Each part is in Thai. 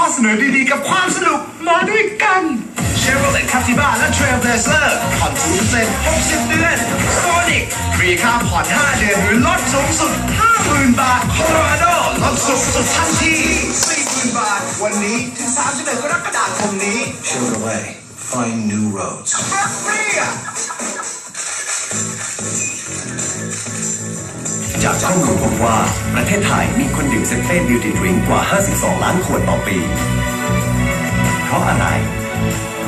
ข้อเสนอดีๆ กับความสนุกมาด้วยกันเชฟโรเลตคาติบ้าและเทรลเบลเซอร์ผ่อนศูนย์เซ็น60 เดือนโซนิกฟรีค่าผ่อน 5 เดือน หรือลดสูงสุด 50,000 บาทโคโลราโดลดสูงสุดทันที40,000 บาท วันนี้ถึง31กรกฎาคมนี้ Chevrolet, find new roads. จากข้อมูลพบว่าประเทศไทยมีคนดื่มเซเป้บิวตี้ดริงกว่า 52 ล้านขวดต่อปี เพราะอะไร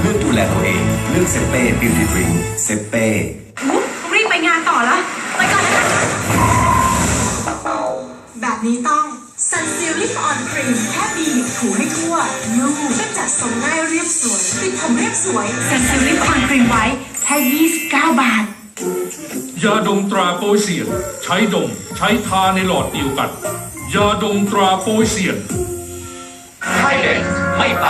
เลือกดูแลตัวเอง เลือกเซเป้บิวตี้ดริงเซเป้รีบไปงานต่อละไปก่อนนะแบบนี้ต้อง Sun Sealing On Cream แค่บีบถูให้ทั่วนุ่มช่วยจัดทรงง่ายเรียบสวยติดผมเรียบสวยซันซิลลิคอนครีมไว้แค่ 29 บาท ยาดมตราโปยเซียน ใช้ดม ใช้ทาในหลอดเดียวกัน ยาดมตราโปยเซียน ไม่เห็นไม่ไป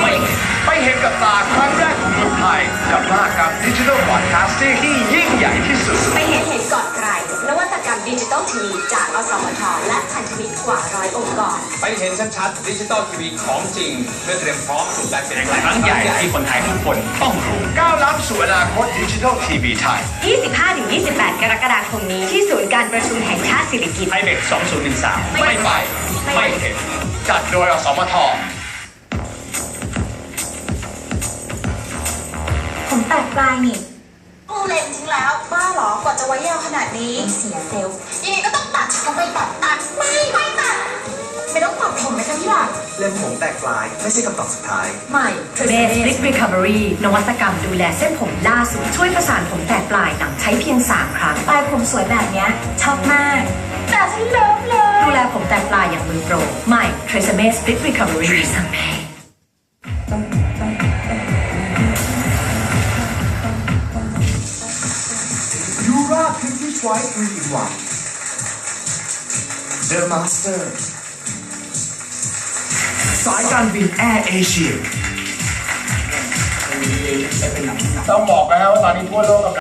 ไม่เห็นไปเห็นกับตาครั้งแรกของเมืองไทยกับมากรรมดิจิทัลบอดคาสติ้งที่ยิ่งใหญ่ที่สุด อสมทและพันธมิตรกว่าร้อยองค์กร ไปเห็นชัดๆดิจิตอลทีวีของจริง เพื่อเตรียมพร้อมสู่การเปลี่ยนแปลงครั้งใหญ่ที่คนไทยทุกคนต้องรู้ก้าวล้ำสู่อนาคตดิจิทัลทีวีไทย 25-28 กรกฎาคมนี้ที่ศูนย์การประชุมแห่งชาติสิริกิติ์ไอเบก2013 ไม่ไป ไม่เห็น จัดโดยอสมทผมแตกปลายนี่กู เลนทิ้งแล้ว บ้าเหรอกว่าจะไว้ยาวขนาดนี้เสียเซลล์ยังไงก็ต้องตัดทำไมตัดตัดไม่ไม่ตัดไม่ต้องตัดผมนะคะที่หลังเล่มผมแตกปลายไม่ใช่คำตอบสุดท้าย ใหม่เบสลิกรีคา v อรี่นวัตกรรมดูแลเส้นผมล่าสุด ช่วยประสานผมแตกปลายหลังใช้เพียง 3 ครั้งปลายผมสวยแบบเนี้ยชอบมาก แต่ฉันเลิฟเลย ดูแลผมแตกปลายอย่างมือโปร ใหม่ Tresemme Split Recovery Tresemme Pimple Twice 3 in 1 The Master สายการบินแอร์เอเชีย ต้องบอกนะว่าตอนนี้ทั่วโลกกำลัง